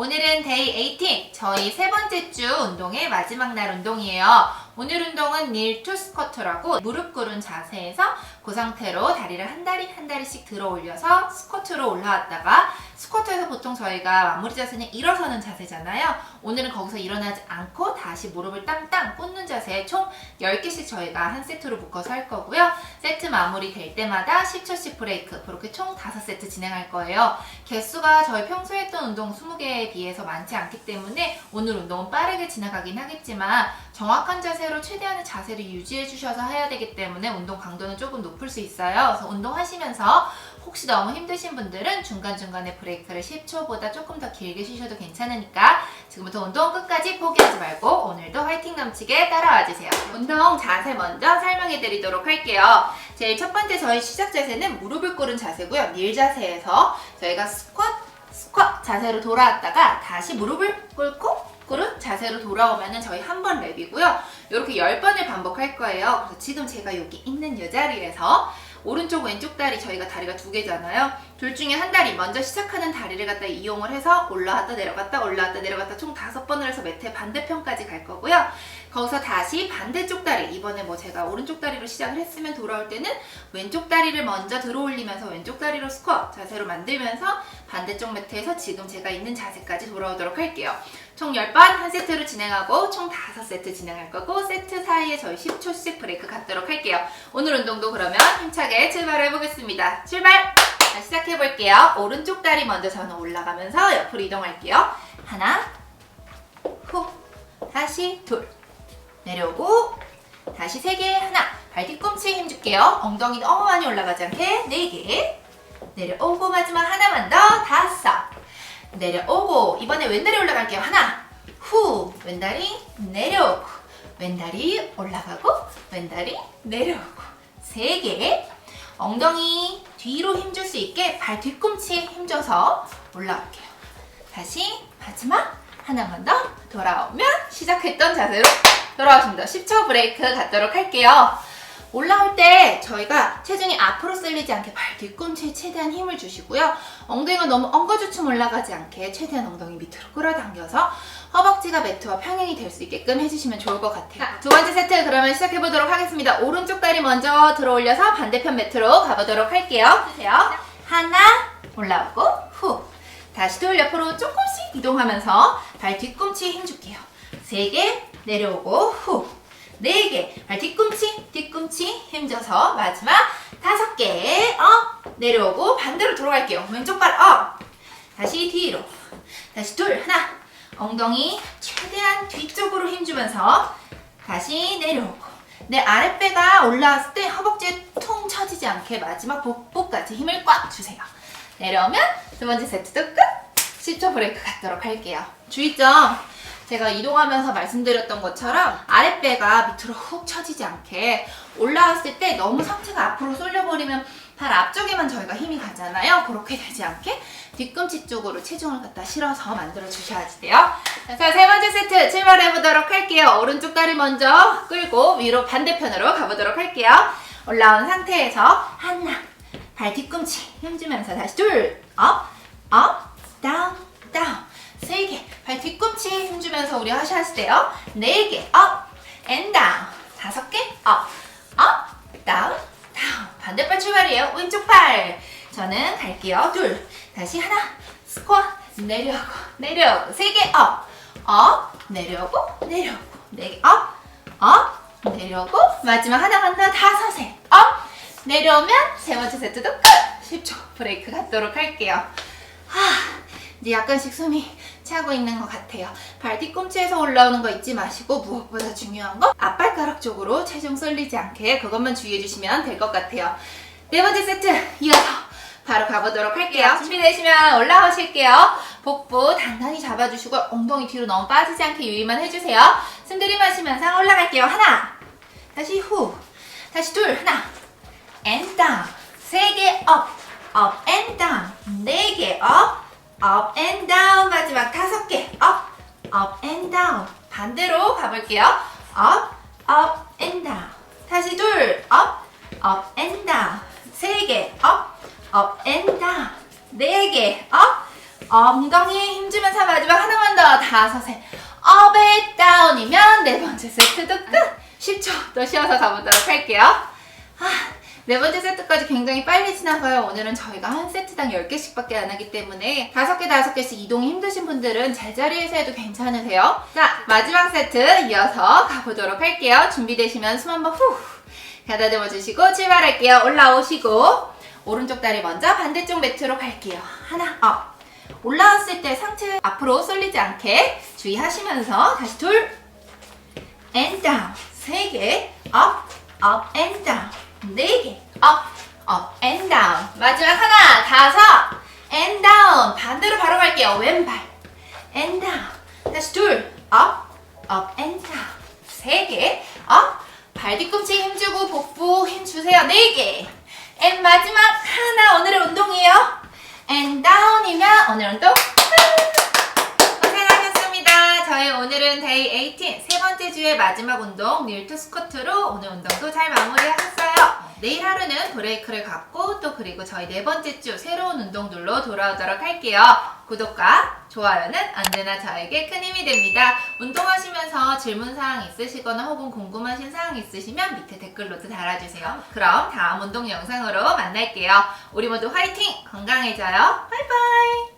오늘은 데이 18, 저희 세 번째 주 운동의 마지막 날 운동이에요. 오늘 운동은 닐 투 스쿼트라고 무릎 꿇은 자세에서 그 상태로 다리를 한 다리 한 다리씩 들어 올려서 스쿼트로 올라왔다가 스쿼트에서 보통 저희가 마무리 자세는 일어서는 자세잖아요. 오늘은 거기서 일어나지 않고 다시 무릎을 땅땅 꽂는 자세 총 10개씩 저희가 한 세트로 묶어서 할 거고요. 세트 마무리 될 때마다 10초씩 브레이크 그렇게 총 5세트 진행할 거예요. 개수가 저희 평소에 했던 운동 20개에 비해서 많지 않기 때문에 오늘 운동은 빠르게 지나가긴 하겠지만 정확한 자세로 최대한의 자세를 유지해 주셔서 해야 되기 때문에 운동 강도는 조금 높을 수 있어요. 그래서 운동하시면서 혹시 너무 힘드신 분들은 중간중간에 브레이크를 10초보다 조금 더 길게 쉬셔도 괜찮으니까 지금부터 운동 끝까지 포기하지 말고 오늘도 화이팅 넘치게 따라와 주세요. 운동 자세 먼저 설명해 드리도록 할게요. 제일 첫 번째 저희 시작 자세는 무릎을 꿇은 자세고요. 닐 자세에서 저희가 스쿼트, 스쿼트 자세로 돌아왔다가 다시 무릎을 꿇고 꿇은 자세로 돌아오면은 저희 한 번 랩이고요. 이렇게 10번을 반복할 거예요. 그래서 지금 제가 여기 있는 이 자리에서 오른쪽 왼쪽 다리 저희가 다리가 두 개잖아요. 둘 중에 한 다리 먼저 시작하는 다리를 갖다 이용을 해서 올라왔다 내려갔다 올라왔다 내려갔다 총 다섯 번을 해서 매트 반대편까지 갈 거고요. 거기서 다시 반대쪽 다리 이번에 뭐 제가 오른쪽 다리로 시작을 했으면 돌아올 때는 왼쪽 다리를 먼저 들어 올리면서 왼쪽 다리로 스쿼트 자세로 만들면서 반대쪽 매트에서 지금 제가 있는 자세까지 돌아오도록 할게요. 총 10번 한 세트로 진행하고 총 5세트 진행할 거고 세트 사이에 저희 10초씩 브레이크 갖도록 할게요. 오늘 운동도 그러면 힘차게 출발해 보겠습니다. 출발! 자, 시작해 볼게요. 오른쪽 다리 먼저 저는 올라가면서 옆으로 이동할게요. 하나, 후, 다시 둘, 내려오고 다시 세 개, 하나, 발 뒤꿈치에 힘 줄게요. 엉덩이 너무 많이 올라가지 않게 네 개, 내려오고 마지막 하나만 더 다섯, 내려오고 이번에 왼다리 올라갈게요. 하나, 후, 왼다리 내려오고 왼다리 올라가고 왼다리 내려오고 세 개, 엉덩이 뒤로 힘줄 수 있게 발 뒤꿈치에 힘줘서 올라올게요. 다시 마지막 하나만 더 돌아오면 시작했던 자세로 돌아오십니다. 10초 브레이크 갖도록 할게요. 올라올 때 저희가 체중이 앞으로 쓸리지 않게 발 뒤꿈치에 최대한 힘을 주시고요. 엉덩이가 너무 엉거주춤 올라가지 않게 최대한 엉덩이 밑으로 끌어당겨서 허벅지가 매트와 평행이 될 수 있게끔 해주시면 좋을 것 같아요. 두 번째 세트 그러면 시작해보도록 하겠습니다. 오른쪽 다리 먼저 들어 올려서 반대편 매트로 가보도록 할게요. 하나 올라오고 후 다시 둘 옆으로 조금씩 이동하면서 발 뒤꿈치에 힘 줄게요. 세 개 내려오고 후. 네 개. 발 뒤꿈치, 뒤꿈치 힘줘서 마지막 다섯 개. 업. 내려오고 반대로 돌아갈게요. 왼쪽 발 업. 다시 뒤로. 다시 둘. 하나. 엉덩이 최대한 뒤쪽으로 힘주면서 다시 내려오고. 내 아랫배가 올라왔을 때 허벅지에 퉁 쳐지지 않게 마지막 복부까지 힘을 꽉 주세요. 내려오면 두 번째 세트도 끝! 10초 브레이크 갖도록 할게요. 주의점! 제가 이동하면서 말씀드렸던 것처럼 아랫배가 밑으로 훅 쳐지지 않게 올라왔을 때 너무 상체가 앞으로 쏠려버리면 발 앞쪽에만 저희가 힘이 가잖아요. 그렇게 되지 않게 뒤꿈치 쪽으로 체중을 갖다 실어서 만들어 주셔야 돼요. 자, 세 번째 세트 출발해 보도록 할게요. 오른쪽 다리 먼저 끌고 위로 반대편으로 가보도록 할게요. 올라온 상태에서 하나, 발 뒤꿈치 힘주면서 다시 둘, 업, 업, 다운. 뒤꿈치에 힘주면서 우리 하셨을 때요. 네 개. 업, 앤 다운. 다섯 개. 업, 업, 다운, 다운. 반대발 출발이에요. 왼쪽 팔. 저는 갈게요. 둘. 다시 하나. 스쿼트. 내려오고, 내려오고. 세 개. 업, 업, 내려오고, 내려오고. 네 개. 업, 업, 내려오고. 마지막 하나만 더. 다섯 세. 업, 내려오면 세 번째 세트도 끝! 10초 브레이크 갖도록 할게요. 하, 이제 약간씩 숨이 차고 있는 것 같아요. 발 뒤꿈치에서 올라오는 거 잊지 마시고 무엇보다 중요한 거 앞발가락 쪽으로 체중 쏠리지 않게 그것만 주의해 주시면 될 것 같아요. 네 번째 세트 이어서 바로 가보도록 할게요. 준비되시면 올라오실게요. 복부 단단히 잡아주시고 엉덩이 뒤로 너무 빠지지 않게 유의만 해주세요. 숨 들이마시면서 올라갈게요. 하나, 다시 후, 다시 둘, 하나, and down. 세개 up, up and down. 네개 up, up and down. 마지막 다섯 개 up, up and down. 반대로 가볼게요. up, up and down. 다시 둘 up, up and down. 세 개 up, up and down. 네 개 up, 엉덩이에 힘주면서 마지막 하나만 더 다섯에 업에 다운이면 네 번째 세트도 끝 10초 더 쉬어서 가보도록 할게요 아, 네 번째 세트까지 굉장히 빨리 지나가요. 오늘은 저희가 한 세트당 10개씩 밖에 안 하기 때문에 5개 5개씩 이동이 힘드신 분들은 제자리에서 해도 괜찮으세요. 자 마지막 세트 이어서 가보도록 할게요. 준비되시면 숨 한번 후 가다듬어 주시고 출발할게요. 올라오시고 오른쪽 다리 먼저 반대쪽 매트로 갈게요. 하나 업. 올라왔을 때 상체 앞으로 쏠리지 않게 주의하시면서 다시 둘 and down. 세 개, up and down 네 개, up, up and down. 마지막 하나 다섯. And down. 반대로 바로 갈게요. 왼발. And down. 다시 둘. Up, up and down. 세 개, up. 발 뒤꿈치 힘주고 복부 힘주세요. 네 개, and 마지막 하나. 오늘의 운동이에요. And down이면 오늘 운동. 저희 오늘은 데이 18, 세 번째 주의 마지막 운동, 닐트 스쿼트로 오늘 운동도 잘 마무리하셨어요. 내일 하루는 브레이크를 갖고 또 그리고 저희 네 번째 주 새로운 운동들로 돌아오도록 할게요. 구독과 좋아요는 언제나 저에게 큰 힘이 됩니다. 운동하시면서 질문사항 있으시거나 혹은 궁금하신 사항 있으시면 밑에 댓글로도 달아주세요. 그럼 다음 운동 영상으로 만날게요. 우리 모두 화이팅! 건강해져요. 바이바이!